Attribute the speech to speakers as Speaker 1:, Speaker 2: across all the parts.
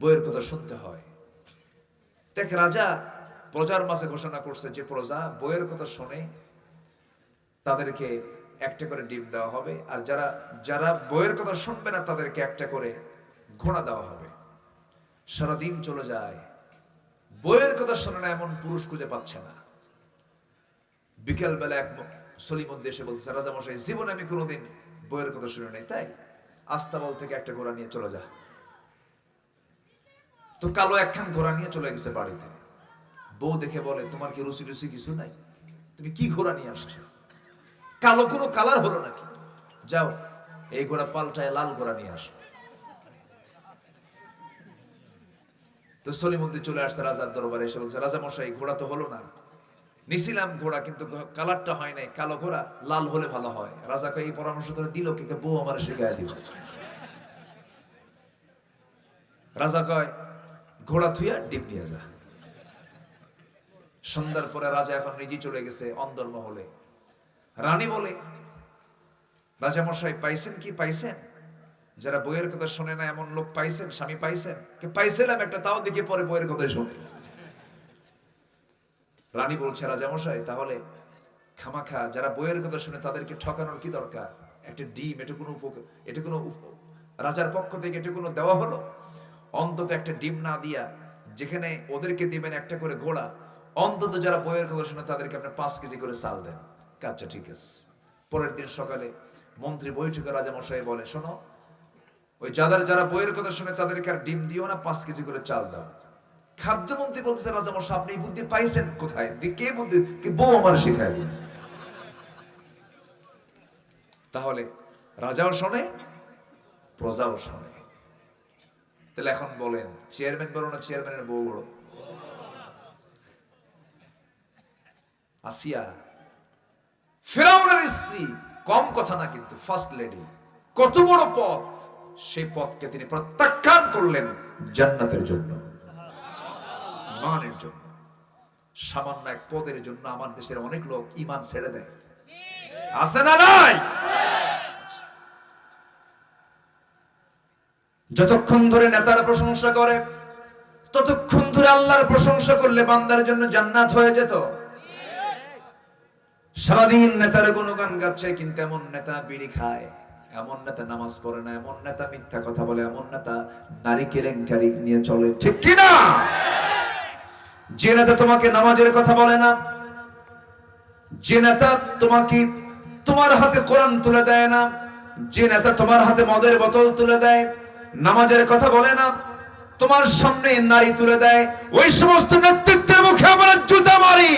Speaker 1: বইয়ের কথা শুনতে হয়। দেখ, রাজা প্রজার মাঝে ঘোষণা করছে যে প্রজা বইয়ের কথা শোনে তাদেরকে একটা করে ডিম দেওয়া হবে আর যারা যারা বইয়ের কথা শুনবে না তাদেরকে একটা করে ঘোড়া দেওয়া হবে। সারাদিন চলে যায়। বইয়ের কথা শোনে না এমন পুরুষ খুঁজে পাচ্ছে না। বিকেল বেলা এক সলিমন দেশে বলছে রাজা মশাই জীবনে আমি কোনোদিন বইয়ের কথা শুনে নাই, তাই? আস্তাবল থেকে একটা ঘোড়া নিয়ে চলে যা। তো কালো একখান ঘোড়া নিয়ে চলে গেছে বাড়িতে। বউ দেখে বলে, তোমার কি রুচি রুচি কিছু নাই? তুমি কি ঘোড়া নিয়ে আসছো? কালো কোনো কালার হলো নাকি? যাও, এই ঘোড়া পাল্টায় লাল ঘোড়া নিয়ে আসো। তো সলিমন্দি চলে আসছে রাজার দরবারে, এসে বলছে, রাজা মশাই, ঘোড়া তো হলো না। নিছিলাম ঘোড়া, কিন্তু কালারটা হয় নাই। কালো ঘোড়া লাল হলে ভালো হয়। রাজা এই পরামর্শ ধরে দিল কে বউ আমার শিখায় দিল। রাজা কয় ঘোড়া থুইয়া ডিম নিয়ে যা। সন্ধ্যার পরে রাজা এখন নিজেই চলে গেছে অন্দর মহলে। রানী বলে, রাজা মশাই, পাইছেন কি পাইছেন? যারা বইয়ের কথা শোনে না, এমন লোক পাইছেন, স্বামী পাইছেন? পাইছিলাম একটা, তাও দিকে পরে বইয়ের কথা শোনে। রানী বলছে, রাজা মশাই, তাহলে খামাখা, যারা বইয়ের কথা শুনে, তাদেরকে ঠকানোর কি দরকার? একটা ডিম, এটা কোনো এটা কোনো রাজার পক্ষ থেকে এটা কোনো দেওয়া হলো? অন্তত একটা ডিম না দিয়া যেখানে ওদেরকে দিবেন একটা করে ঘোড়া, অন্তত যারা বইয়ের কথা শুনে তাদেরকে আপনি পাঁচ কেজি করে চাল দেন। আচ্ছা ঠিক আছে। পরের দিন সকালে মন্ত্রী বৈঠকে রাজা মশাই বলে, শোনো, ওই যাদের যারা বইয়ের কথা শুনে তাদেরকে আর ডিম দিও না, পাঁচ কেজি করে চাল দাও। খাদ্যমন্ত্রী বলছে রাজা মশাই আপনি বুদ্ধি পাইছেন কোথায়? কে বুদ্ধি? কে বউ আমার শিখায়। তাহলে রাজাও শোনে, প্রজাও শোনে। তাহলে এখন বলেন, চেয়ারম্যান বড় না চেয়ারম্যানের বউ বড়? আসিয়া, ফেরাউনের স্ত্রী, কম কথা না কিন্তু ফার্স্ট লেডি কত বড় পথ, সেই পথকে তিনি প্রত্যাখ্যান করলেন জান্নাতের জন্য, ইমানের জন্য। সামান্য এক পদের জন্য আমার দেশের অনেক লোক ইমান ছেড়ে দেয়। আছে না নাই? যতক্ষণ ধরে নেতার প্রশংসা করে, ততক্ষণ ধরে আল্লাহর প্রশংসা করলে বান্দার জন্য জান্নাত হয়ে যেত। সারাদিন নেতার গুণগান গাচ্ছে, কিন্তু এমন নেতা বিড়ি খায়, এমন নেতা নামাজ পড়ে না, এমন নেতা মিথ্যা কথা বলে, এমন নেতা নারী কেলেঙ্কারি নিয়ে চলে। ঠিক কি না? যে নেতা তোমাকে নামাজের কথা বলে না, যে নেতা তোমাকে তোমার হাতে কোরআন তুলে দেয় না, যে নেতা তোমার হাতে মদের বোতল তুলে দেয় নামাজের কথা বলে না, তোমার সামনে নারী তুলে দেয়, ওই সমস্ত নেতৃত্বের মুখে আমরা জুতা মারি।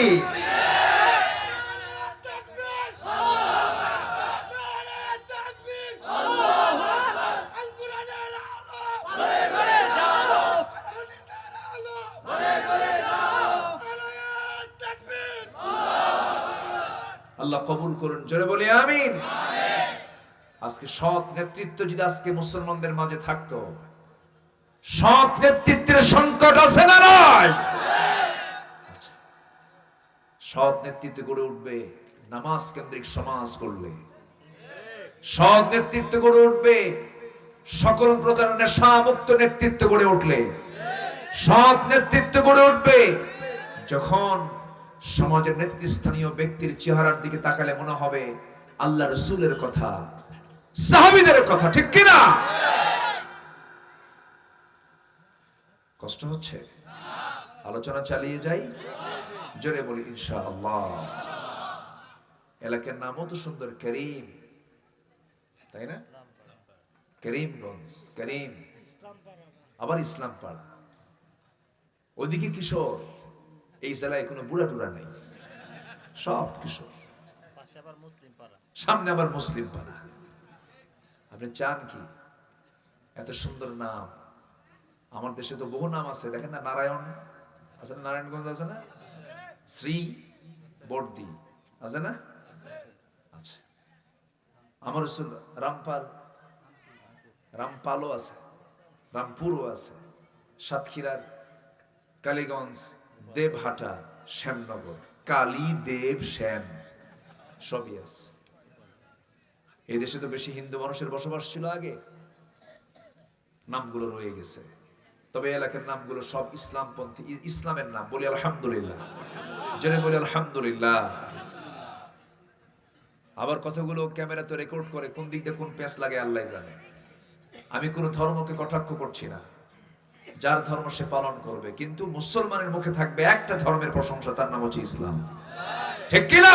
Speaker 1: আল্লাহ কবুল করুন, জোরে বলি, আমিন। আজকে সৎ নেতৃত্ব যদি আজকে মুসলমানদের মাঝে থাকতো, সৎ নেতৃত্বের সংকট আছে না নাই আচ্ছা। সৎ নেতৃত্ব গড়ে উঠবে নামাজ কেন্দ্রিক সমাজ করলে সৎ নেতৃত্ব গড়ে উঠবে সকল প্রকার নেশা মুক্ত নেতৃত্ব গড়ে উঠলে। সৎ নেতৃত্ব গড়ে উঠবে যখন সমাজের নেতৃস্থানীয় ব্যক্তির চেহারার দিকে তাকালে মনে হবে, আল্লাহ রসুলের কথা। সাহাবিদের কথা, ঠিক কিনা? কষ্ট হচ্ছে? আলোচনা চালিয়ে যাই? জোরে বলি ইনশা আল্লাহ এলাকার নামও তো সুন্দর, করিম। তাই না? করিমগঞ্জ, করিম। আবার ইসলাম পাড়া ওইদিকে কিশোর, এই জেলায় কোনো বুড়া টুরা নেই। সব কিশোর। সামনে আবার মুসলিম পাড়া আপনি চান কি? এত সুন্দর নাম। আমার দেশে তো বহু নাম আছে। দেখেন না, নারায়ণ। আছে না নারায়ণগঞ্জ আছে না? শ্রী বর্দি। আছে না? আচ্ছা আমার রামপাল। রামপালও আছে। রামপুরও আছে। সাতক্ষীরার কালীগঞ্জ, দেবহাটা, শ্যামনগর। কালী দেব শ্যাম। সবই আছে। এই দেশে তো বেশি হিন্দু মানুষের বসবাস ছিল আগে। নামগুলো রয়ে গেছে। তবে এলাকার নামগুলো সব ইসলামপন্থী ইসলামের নাম। বলি আলহামদুলিল্লাহ। জেনে বলি আলহামদুলিল্লাহ। আবার কতগুলো ক্যামেরাতে রেকর্ড করে কোন দিক দিয়ে কোন প্যাঁচ লাগে আল্লাহ জানে। আমি কোনো ধর্মকে কটাক্ষ করছি না। যার ধর্ম সে পালন করবে। কিন্তু মুসলমানের মুখে থাকবে একটা ধর্মের প্রশংসা, তার নাম হচ্ছে ইসলাম। ঠিক কিনা?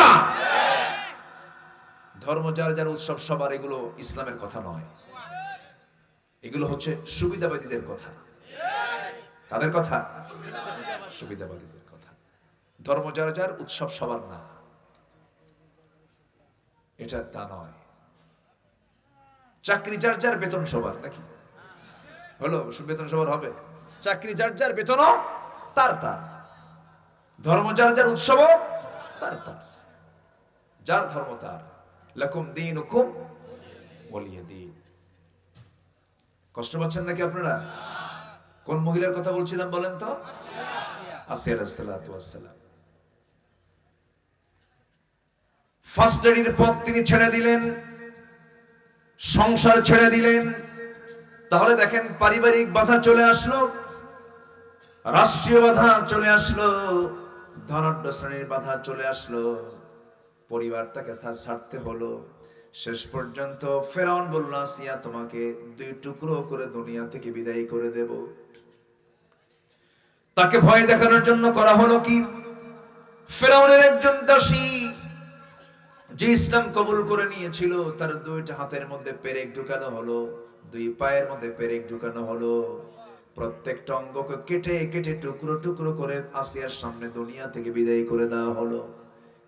Speaker 1: ধর্ম যার যার উৎসব সবার, এগুলো ইসলামের কথা নয়। এগুলো হচ্ছে সুবিধাবাদীদের কথা। তাদের কথা? সুবিধাবাদীদের কথা। ধর্ম যার যার উৎসব সবার না। এটা তা নয়। চাকরি যার যার বেতন সবার, নাকি? হলো, বেতন সবার হবে। চাকরি যার যার বেতনও তার তার। ধর্ম যার যার উৎসবও তার তার। যার ধর্ম তার। লাকুম দিন হুকুম কষ্ট পাচ্ছেন নাকি আপনারা? কোন মহিলার কথা বলছিলাম বলেন তো? আসিয়া ওয়াসসালাম। ফার্স্ট লেডির পথ তিনি ছেড়ে দিলেন, সংসার ছেড়ে দিলেন। তাহলে দেখেন পারিবারিক বাধা চলে আসলো, রাষ্ট্রীয় বাধা চলে আসলো ধনাঢ্য শ্রেণির বাধা চলে আসলো। পরিবার তাকে ছাড়তে হলো। শেষ পর্যন্ত ফেরাউন বলল, আসিয়া তোমাকে দুই টুকরো করে দুনিয়া থেকে বিদায় করে দেব। তাকে ভয় দেখানোর জন্য করা হলো কি? ফেরাউনের একজন দাসী যে ইসলাম কবুল করে নিয়েছিল, তার দুইটা হাতের মধ্যে পেরেক ঢুকানো হলো, দুই পায়ের মধ্যে পেরেক ঢুকানো হলো। প্রত্যেকটা অঙ্গকে কেটে কেটে টুকরো টুকরো করে আসিয়ার সামনে দুনিয়া থেকে বিদায় করে দেওয়া হলো।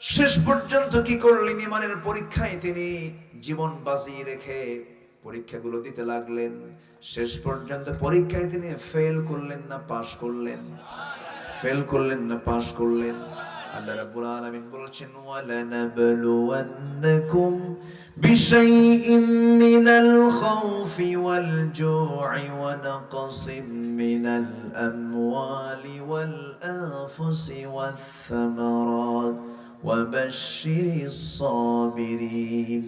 Speaker 1: শেষ পর্যন্ত কি করলেন? ইমানের পরীক্ষায় তিনি জীবন বাজিয়ে রেখে পরীক্ষাগুলো দিতে লাগলেন। শেষ পর্যন্ত পরীক্ষায় তিনি ফেল করলেন না পাশ করলেন। ফেল করলেন না পাশ করলেন। আল্লাহ রাব্বুল আলামিন বলছেন, ওয়ালানাবলুওয়ান্নাকুম বিশাইইম মিনাল খাউফি ওয়াল জু'i ওয়া নাকসিম মিনাল আমওয়ালি ওয়াল আনফুসি ওয়াথ থামারাত وبشر الصابرين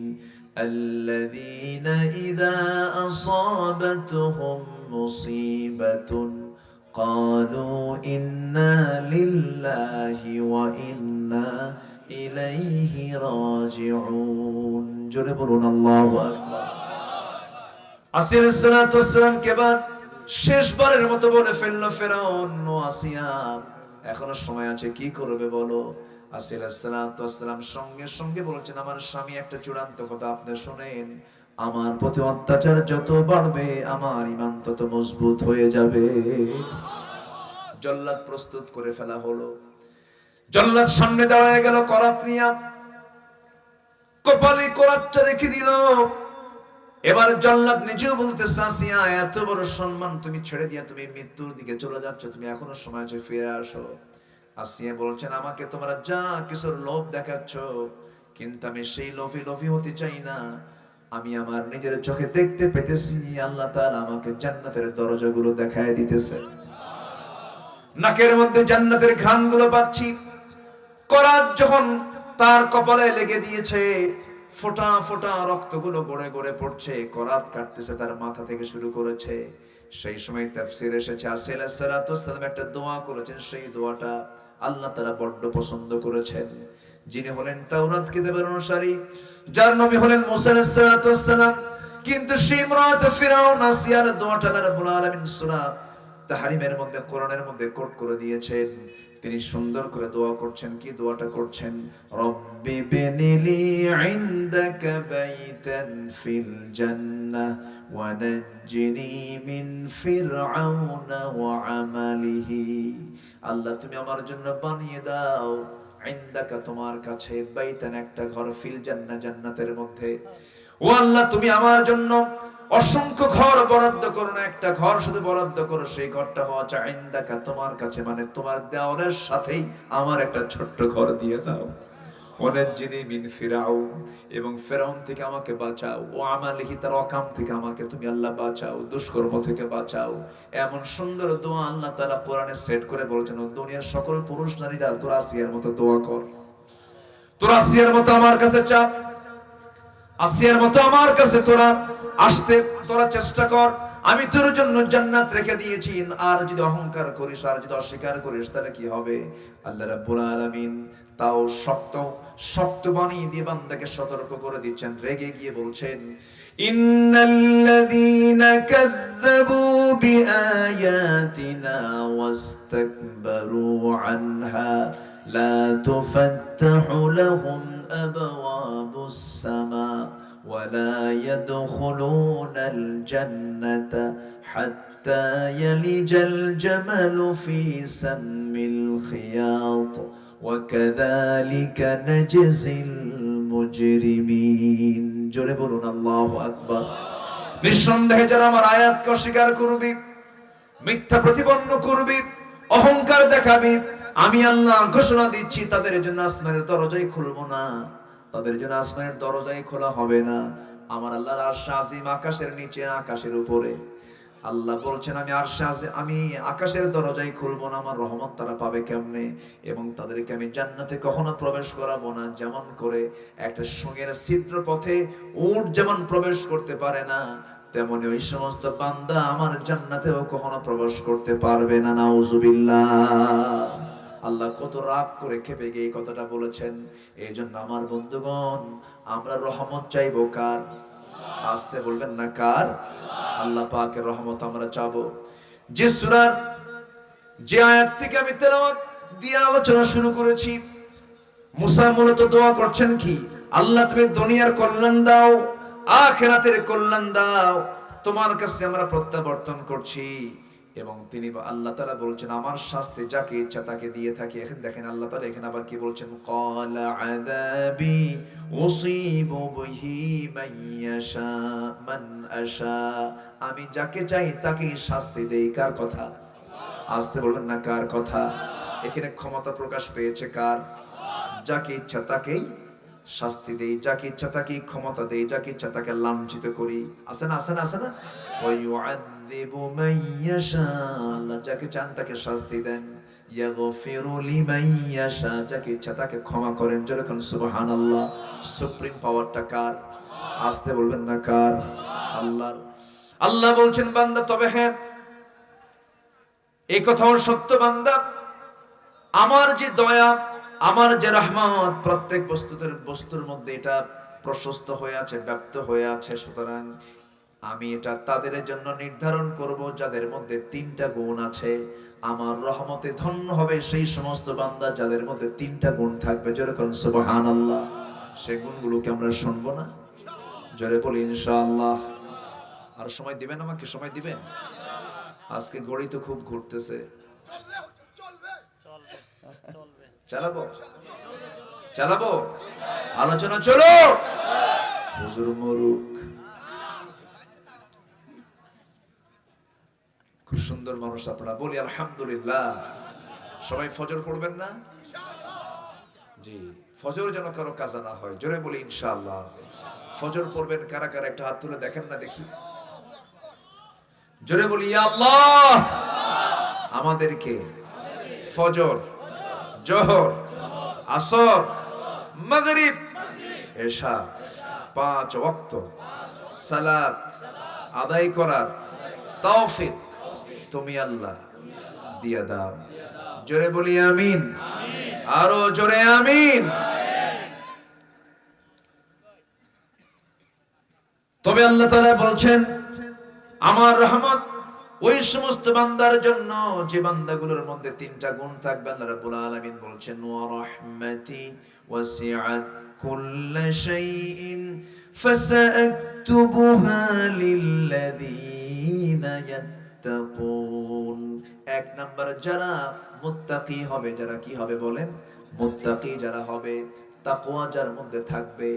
Speaker 1: الذين إذا أصابتهم مصيبة قالوا إنا لله وإنا إليه راجعون جربون الله أكبر আসিয়া সালাম কেবার শেষবারের মতো বলে ফেললো ফেরাউন ও আসিয়া এখনো সময় আছে কি করবে বলো আসিয়া সালাম সঙ্গে সঙ্গে বলছেন, আমার স্বামী একটা চূড়ান্ত কথা আপনি শোনেন। আমার প্রতি অত্যাচার যত বাড়বে, আমার ইমান তত মজবুত হয়ে যাবে। জল্লাদ প্রস্তুত করে ফেলা হলো। জল্লাদ সামনে দাঁড়ায় গেল, করাত নিয়া কপালে করাতটা রেখে দিল। এবার জল্লাদ নিজেও বলতে এত বড় সম্মান তুমি ছেড়ে দিয়া তুমি মৃত্যুর দিকে চলে যাচ্ছ, তুমি এখনও সময় আছে ফিরে আসো। আসিয়া বলছেন, আমাকে তোমরা যা কিছুর লোভ দেখাচ্ছ, কিন্তু আমি সেই লোভে লোভী হতে চাই না। আমি আমার নিজের চোখে দেখতে পেতেছি, আল্লাহ তাআলা আমাকে জান্নাতের দরজাগুলো দেখায় দিতেছে। নাকের মধ্যে জান্নাতের ঘ্রাণগুলো পাচ্ছি। করাত যখন তার কপালে লেগে দিয়েছে, ফোঁটা ফোঁটা রক্তগুলো গড়ে গড়ে পড়ছে, করাত কাটতেছে তার মাথা থেকে শুরু করেছে। সেই সময় তাফসীর এসেছে আসিল সালাম একটা দোয়া করেছেন, সেই দোয়াটা আল্লাহ তারা বড্ড পছন্দ করেছেন। যিনি হলেন তাওরাত কিতাবের অনুসারী, যার নবী হলেন মুসা আলাইহিস কিন্তু সেই ফিরাউন আসিয়ার দোয়াটা আল্লাহ রাব্বুল আলামিন সূরা তাহরিমের মধ্যে, কোরআনের মধ্যে কোট করে দিয়েছেন। তিনি সুন্দর করে দোয়া করছেন, কি দোয়াটা করছেন? রব্বি বিনিলি ইনদাকা বাইতান ফিল জান্নাহ ওয়া নাজ্জিনি মিন ফিরআউনা ওয়া আমালিহি। আল্লাহ, তুমি আমার জন্য বানিয়ে দাও। ইনদাকা তোমার কাছে বাইতান একটা ঘর, ফিল জান্নাহ জান্নাতের মধ্যে। ও আল্লাহ, তুমি আমার জন্য অসংখ্য ঘর বরাদ্দ করো না, একটা ঘর শুধু বরাদ্দ করো, সেই ঘরটা হওয়া চাই ইন্দাকা তোমার কাছে মানে তোমার দেওয়ালের সাথেই আমার একটা ছোট্ট ঘর দিয়ে দাও। মিন এবং ফেরাউন থেকে আমাকে বাঁচাও, ও তার অকাম থেকে আমাকে তুমি আল্লাহ বাঁচাও, দুষ্কর্ম থেকে বাঁচাও। এমন সুন্দর দোয়া আল্লাহ তাআলা কোরআনে সেট করে বলছেন দুনিয়ার সকল পুরুষ নারীরা তোরা আসিয়ার মতো দোয়া কর। তোরা আসিয়ার মতো আমার কাছে চাপ। আসিয়ার মতো আমার কাছে তোরা আসতে, তোরা চেষ্টা কর। আমি তোর জন্য জান্নাত রেখে দিয়েছি। আর যদি অহংকার করিস, আর যদি অস্বীকার করিস, তাহলে কি হবে? আল্লাহ রাব্বুল আলামিন তাও শক্ত শক্ত বানিয়ে দিয়ে বান্দাকে সতর্ক করে দিচ্ছেন। রেগে গিয়ে বলছেন, ইন্নাল্লাযীনা কাযযাবু বিআয়াতিনা ওয়াস্তাকবারু আনহা, লা তুফাত্তাহু লাহুম আবওয়াবুস সামা ولا يدخلون الجنة حتى يلج الجمل في سم الخياط وكذلك نجزي المجرمين জোরে বলুন আল্লাহু আকবার নিঃসন্দেহে যারা আমার আয়াতকে অস্বীকার করবি মিথ্যা প্রতিপন্ন করবি অহংকার দেখাবি আমি আল্লাহ ঘোষণা দিচ্ছি, তাদের জন্য আসমানের দরজাই খুলবো না। তাদের জন্য আসমানের দরজাই খোলা হবে না। আমার আল্লাহর আরশ আজিম আকাশের নিচে, আকাশের উপরে। আল্লাহ বলছেন, আমি আর আমি আকাশের দরজাই খুলবো না। আমার রহমত তারা পাবে কেমনে? এবং তাদেরকে আমি জান্নাতে কখনো প্রবেশ করাবো না। যেমন করে একটা সঙ্গের ছিদ্র পথে উট যেমন প্রবেশ করতে পারে না, তেমনি ওই সমস্ত বান্দা আমার জান্নাতেও কখনো প্রবেশ করতে পারবে না। নাউজুবিল্লাহ। আল্লাহ কত রাগ করে খেপে গিয়ে কথাটা বলেছেন। এই জন্য আমার বন্ধুগণ, আমরা রহমত চাইব কার? আসতে বলবেন না কার? আল্লাহ পাকের রহমত আমরা চাবো। যে সুরার, যে আয়াত থেকে আমি তেলাওয়াত দিয়ে আলোচনা শুরু করেছি, মুসা মূলত দোয়া করছেন কি? আল্লাহ তুমি দুনিয়ার কল্যাণ দাও, আখেরাতের কল্যাণ দাও, তোমার কাছে আমরা প্রত্যাবর্তন করছি। এবং তিনি আল্লাহ তাআলা বলছেন, আমার শাস্তি যাকে ইচ্ছা তাকে দিয়ে থাকি। এখন দেখেন আল্লাহ তাআলা এখানে আবার কি বলছেন? আমি যাকে চাই তাকে শাস্তি দেই। কার কথা? আসতে বলবেন না, কার কথা? এখানে ক্ষমতা প্রকাশ পেয়েছে কার? যাকে ইচ্ছা তাকেই শাস্তি দেই। যাকে ইচ্ছা তাকে ক্ষমতা দেই। যাকে ইচ্ছা তাকে লাঞ্ছিত করি। আছে না আছে না আছে না? ওয়ায়ুআযযিবু মান আল্লাহ আসতে বলবেন না কার? আল্লাহ বলছেন, বান্দা, তবে হ্যাঁ এই কথাও সত্য, বান্দা। আমার যে দয়া, আমার যে রহমত, প্রত্যেক বস্তুদের, বস্তুর মধ্যে এটা প্রশস্ত হয়ে আছে, ব্যপ্ত হয়ে আছে। সুতরাং আমি এটা তাদের জন্য নির্ধারণ করব, যাদের মধ্যে তিনটা গুণ আছে। আমার রহমতে ধন্য হবে সেই সমস্ত বান্দা যাদের মধ্যে তিনটা গুণ থাকবে। যেরকম সুবহান আল্লাহ সেই গুণগুলোকে আমরা শুনব না। জোরে বলি, ইনশাআল্লাহ। আর সময় দিবেন আমাকে? সময় দিবেন? আজকে ঘড়ি তো খুব ঘুরতেছে।
Speaker 2: চালাবো? চালাবো?
Speaker 1: আলোচনা চলো হুজুর মরুক খুব সুন্দর মানুষ আপনারা। বলি, আলহামদুলিল্লাহ। সবাই ফজর পড়বেন না? জি, ফজর যেন কারও কাজা না হয়। জোরে বলি, ইনশাআল্লাহ। ফজর পড়বেন কারা কারা? একটা হাত তুলে দেখেন না দেখি। জোরে বলি আল্লাহ! আমাদেরকে ফজর, জোহর, আসর, মাগরিব, এশা, পাঁচ ওয়াক্ত সালাত আদায় করার তৌফিক তুমি আল্লাহ, দিয়ে দাও। জোরে বলি আমিন। আরও জোরে আমিন। তবে আল্লাহ তাআলা বলছেন, আমার রহমত ওই সমস্ত বান্দার জন্য, যে বান্দাগুলোর মধ্যে তিনটা গুণ থাকবে, আল্লাহ রাব্বুল আলামিন বলছেন, ওয়া রাহমাতি ওয়াসিআত কুল্লা শাইইন ফাসাআকতুবুহা লিল্লাযীনা ইয়াত্তাকুন এক নাম্বার, যারা মুত্তাকি হবে, যারা কি হবে বলেন? মুত্তাকি যারা হবে, তাকওয়া যার মধ্যে থাকবে।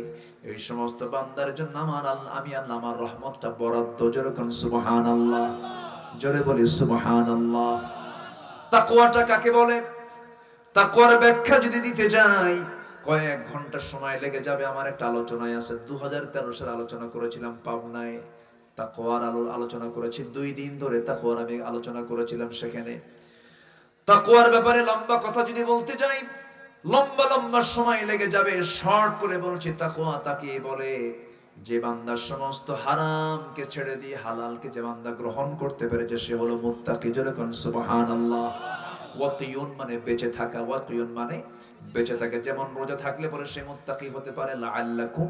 Speaker 1: এই সমস্ত বান্দার জন্য আমার আল্লাহ, আমি আল্লাহ, আমার রহমতটা বরাদ্দ। যেরকম সুবহানাল্লাহ। জোরে বলি, সুবহানাল্লাহ। তাকওয়াটা কাকে বলে? তাকওয়ার ব্যাখ্যা যদি দিতে যাই, কয়েক ঘণ্টা সময় লেগে যাবে। আমার একটা আলোচনায় আছে দু হাজার তেরো সালে আলোচনা করেছিলাম পাবনায়। তাকওয়ার আলো আলোচনা করেছি। দুই দিন ধরে তাকওয়ার আমি আলোচনা করেছিলাম সেখানে। তাকওয়ার ব্যাপারে লম্বা কথা যদি বলতে যাই, লম্বা লম্বা সময় লেগে যাবে, শর্ট করে বলছি, তাকওয়া তাকে বলে যে বান্দা সমস্ত হারামকে ছেড়ে দিয়ে হালালকে যে বান্দা গ্রহণ করতে পেরেছে, সে হলো মুত্তাকি। যেরকম সুবহানাল্লাহ। ওয়াকিয়ুন মানে বেঁচে থাকা। ওয়াকিয়ুন মানে বেঁচে থাকে। যেমন রোজা থাকলে পরে সে মুত্তাকি হতে পারে। লাআল্লাকুম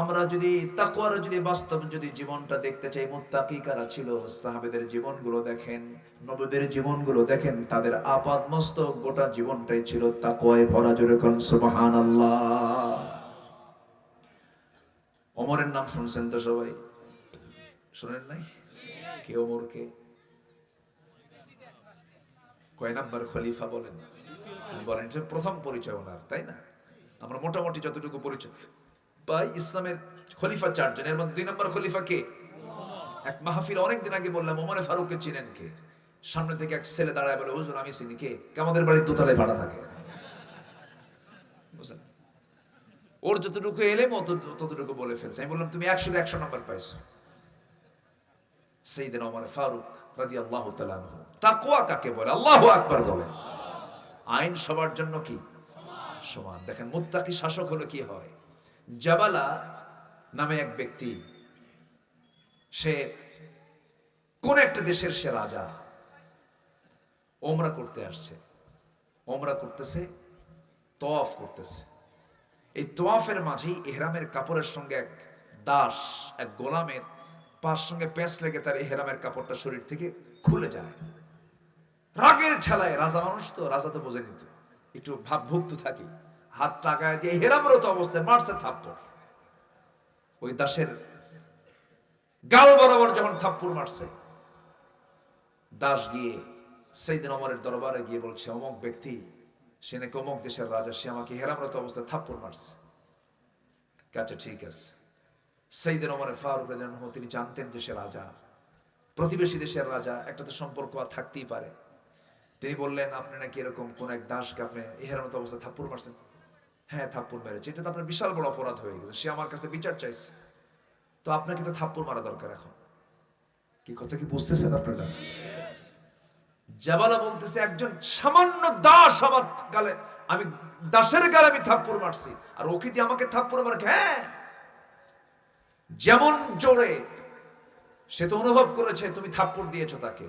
Speaker 1: আমরা যদি তাকওয়ার, যদি বাস্তব, যদি জীবনটা দেখতে চাই, মুত্তাকি কারা ছিল? সাহাবেদের জীবনগুলো দেখেন, নবীদের জীবনগুলো দেখেন, তাদের আপাদ মস্তক গোটা জীবনটাই ছিল তাকওয়ায় ভরা জোরে কোন সুবহানাল্লাহ। ওমরের নাম শুনছেন তো সবাই? শুনেন নাই? কে ওমর কে কয় নাম্বার খলিফা বলেন? বলেন, এটা প্রথম পরিচয় ওনার, তাই না? আমরা মোটামুটি যতটুকু পরিচয় পাই ইসলামের খলিফা চারজন এর মধ্যে দুই নম্বর খলিফা কে? এক মাহফিল অনেকদিন আগে বললাম, ওমরে ফারুককে চিনেন কে? সামনে থেকে এক ছেলে দাঁড়ায় বলে, হুজুর, আমি চিনি কে? আমাদের বাড়ির দোতলায় ভাড়া থাকে। ওর যতটুকু এলে ততটুকু বলে ফেলছে। আমি বললাম, তুমি একশো একশো নম্বর পাইছো। সেই দিন আমার ফারুক রাজি আল্লাহ তাকুয়া কাকে বলে? আল্লাহ আকবার বলে। আইন সবার জন্য কি? সমান। দেখেন, মুত্তাকি শাসক হলো কি হয়? জাবালা নামে এক ব্যক্তি, সে কোন একটা দেশের সে রাজা, ওমরা করতে আসছে। ওমরা করতেছে তওয়াফ করতেছে। এই তোয়াফের মাঝেই এহরামের কাপড়ের সঙ্গে এক দাস, এক গোলামের পার সঙ্গে প্যাঁচ লেগে তার এহরামের কাপড়টা শরীর থেকে খুলে যায়। রাগের ঠেলায় রাজা মানুষ তো, রাজা তো বোঝে নিত একটু ভাবভুক্ত থাকি। হাত টাকায় দিয়ে হেরামরত অবস্থায় মারছে থাপ্পড়। ওই দাসের গাল বরাবর যখন থাপ্পড় মারছে, দাস গিয়ে সেই দিন অমরের দরবারে গিয়ে বলছে, অমক ব্যক্তি, সে নাকি অমক দেশের রাজা, সে আমাকে হেরামরত অবস্থায় থাপ্পড় মারছে। আচ্ছা ঠিক আছে। সেই দিন অমরের ফারুক তিনি জানতেন যে সে রাজা, প্রতিবেশী দেশের রাজা একটা তো সম্পর্ক আর থাকতেই পারে। তিনি বললেন, আপনি নাকি এরকম কোন এক দাসকে আপনি ইহার মতো অবস্থা থাপ্পড় মারছেন? হ্যাঁ থাপ্পড় মেরেছে এটা তো আপনার বিশাল বড় অপরাধ হয়ে গেছে। সে আমার কাছে বিচার চাইছে। তো আপনাকে তো থাপ্পড় মারা দরকার এখন। কি কথা কি বুঝতেছেন আপনারা? জাবালা বলতেছে, একজন সামান্য দাস আমার গালে, আমি দাসের গালে আমি থাপ্পড় মারছি। আর ওকে দিয়ে আমাকে থাপ্পড় মার হ্যাঁ যেমন জোরে সে তো অনুভব করেছে, তুমি থাপ্পড় দিয়েছ তাকে।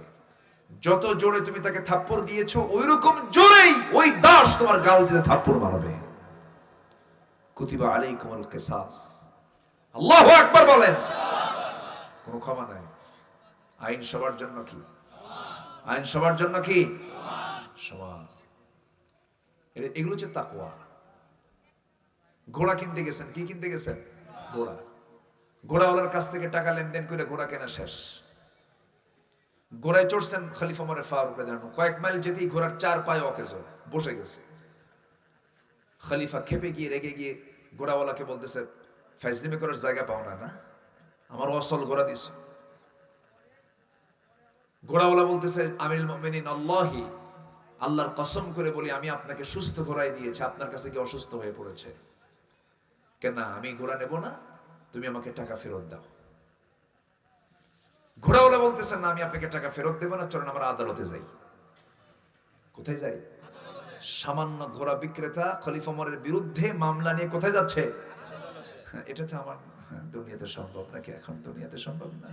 Speaker 1: যত জোরে তুমি তাকে থাপ্পড় দিয়েছ ওই রকম জোরেই ওই দাস তোমার গাল দিতে থাপ্পড় মারবে। কুতিবা আল কিসাস। আল্লাহু আকবার বলেন। কোনো ক্ষমা নাই। আইন সবার জন্য কি? আইন সবার জন্য কি? সমান এগুলো হচ্ছে তাকওয়া। ঘোড়া কিনতে গেছেন। কি কিনতে গেছেন? ঘোড়া। ঘোড়াওয়ালার কাছ থেকে টাকা লেনদেন করে ঘোড়া কেনা শেষ। ঘোড়ায় চড়ছেন খলিফা মরে ফারুক কয়েক মাইল যেতেই ঘোড়ার চার পায়ে অকেজ বসে গেছে। খলিফা খেপে গিয়ে, রেগে গিয়ে ঘোড়াওয়ালাকে বলতেছে ফাইজলিমি করার জায়গা পাও না না? আমার অসল ঘোড়া দিস। ঘোড়াওয়ালা বলতেছে, আমিরুল মুমিনিন, আল্লাহি, আল্লাহর কসম করে বলি, আমি আপনাকে সুস্থ ঘোড়ায় দিয়েছি, আপনার কাছে কি অসুস্থ হয়ে পড়েছে। কেন আমি ঘোড়া নেব না, তুমি আমাকে টাকা ফেরত দাও। ঘোড়াওয়ালা বলতেছেন না, আমি আপনাকে টাকা ফেরত দেবো না, চলেন আমরা আদালতে যাই। কোথায় যাই? সামান্য ঘোড়া বিক্রেতা খলিফা ওমরের বিরুদ্ধে মামলা নিয়ে কোথায় যাচ্ছে? এটা তো আমার দুনিয়াতে সম্ভব নাকি এখন দুনিয়াতে সম্ভব না?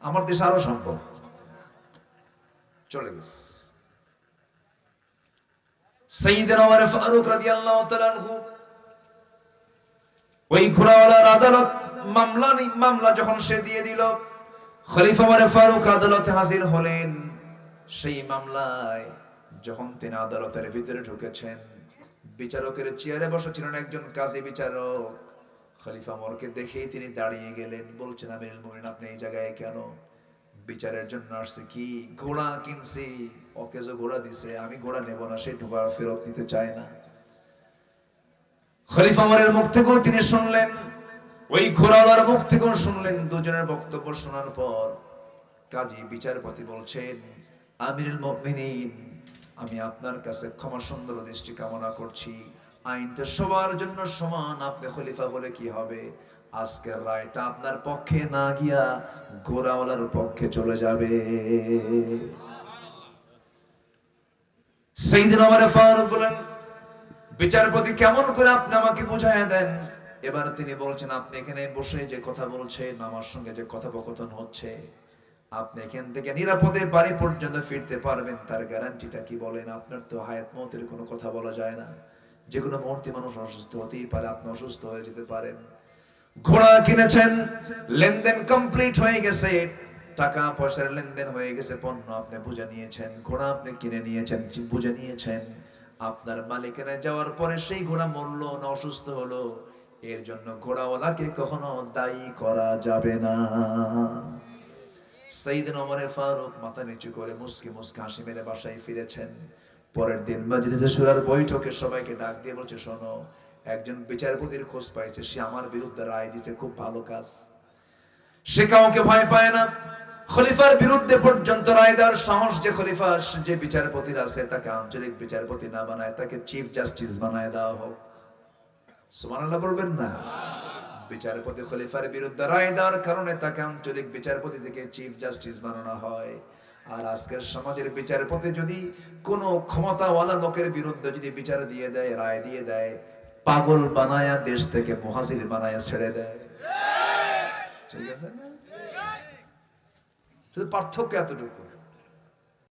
Speaker 1: আমার দেশে আরও সম্ভব। চলে গেছে। সাইয়েদনা ওমর ফারুক ওই ঘোড়াওয়ালার আদালত মামলা মামলা যখন সে দিয়ে দিল, খলিফা ওমর ফারুক আদালতে হাজির হলেন। সেই মামলায় যখন তিনি আদালতের ভিতরে ঢুকেছেন, বিচারকের চেয়ারে বসেছিলেন একজন কাজী বিচারক। খলিফা মরকে দেখেই তিনি দাঁড়িয়ে গেলেন, বলছেন, আমিরুল মুমিনিন, আপনি এই জায়গায় কেন? বিচারের জন্য আসছে কি? ঘোড়া কিনছি। যে ঘোড়া দিছে, আমি ঘোড়া নেব না, সে ঢুকা ফেরত নিতে চায় না। খলিফা মরের মুখ থেকেও তিনি শুনলেন, ওই ঘোড়াওয়ালার মুখ থেকেও শুনলেন দুজনের বক্তব্য শোনার পর কাজী বিচারপতি বলছেন, আমিরুল মুমিনিন আমি আপনার কাছে ক্ষমা সুন্দর দৃষ্টি কামনা করছি। আইনটা সবার জন্য সমান, আপনি খলিফা হলে কি হবে? আজকের রায়টা আপনার পক্ষে না গিয়া ঘোড়াওয়ালার পক্ষে চলে যাবে। সেই দিন আমার ফারুক বলেন, বিচারপতি কেমন করে আপনি আমাকে বুঝাইয়া দেন? এবার তিনি বলছেন, আপনি এখানে বসে যে কথা বলছেন, আমার সঙ্গে যে কথোপকথন হচ্ছে। আপনি এখান থেকে নিরাপদে বাড়ি পর্যন্ত ফিরতে পারবেন। তার গ্যারান্টিটা কি বলেন? আপনার তো হায়াত মতের কোনো কথা বলা যায় না। যে কোনো মুহূর্তে মানুষ অসুস্থ হতেই পারে, আপনি অসুস্থ হয়ে যেতে পারেন। ঘোড়া কিনেছেন, লেনদেন কমপ্লিট হয়ে গেছে। টাকা পয়সার লেনদেন হয়ে গেছে, পণ্য আপনি বুঝে নিয়েছেন। ঘোড়া আপনি কিনে নিয়েছেন বুঝে নিয়েছেন। আপনার মালিকেরা যাওয়ার পরে সেই ঘোড়া মরল না অসুস্থ হলো। এর জন্য ঘোড়াওয়ালাকে কখনো দায়ী করা যাবে না। সেইদিন ওমরে ফারুক মাথা নিচু করে মুসকি মুসকি হাসি মেরে বাসায় ফিরেছেন। পরের দিন মাজলিসে সুরার বৈঠকে সবাইকে ডাক দিয়ে বলছে, শোনো, একজন বিচারপতির খোঁজ পাইছে, সে আমার বিরুদ্ধে রায় দিছে, খুব ভালো কাজ। সে কাউকে ভয় পায় না। খলিফার বিরুদ্ধে পর্যন্ত রায় দেওয়ার সাহস যে খলিফা, যে বিচারপতির আছে, তাকে আঞ্চলিক বিচারপতি না বানায়, তাকে চিফ জাস্টিস বানায় দেওয়া হোক। সুবহানাল্লাহ বলবেন না? বিচারপতি খলিফার বিরুদ্ধে রায় দেওয়ার কারণে তাকে আঞ্চলিক বিচারপতি থেকে চিফ জাস্টিস বানানো হয়। আর আজকের সমাজের বিচারপতি যদি কোনো ক্ষমতাওয়ালা লোকের বিরুদ্ধে যদি বিচার দিয়ে দেয় রায় দিয়ে দেয় পাগল বানায়া দেশ থেকে মহাজির বানায়া ছেড়ে দেয়। ঠিক আছে না? শুধু পার্থক্য এতটুকু।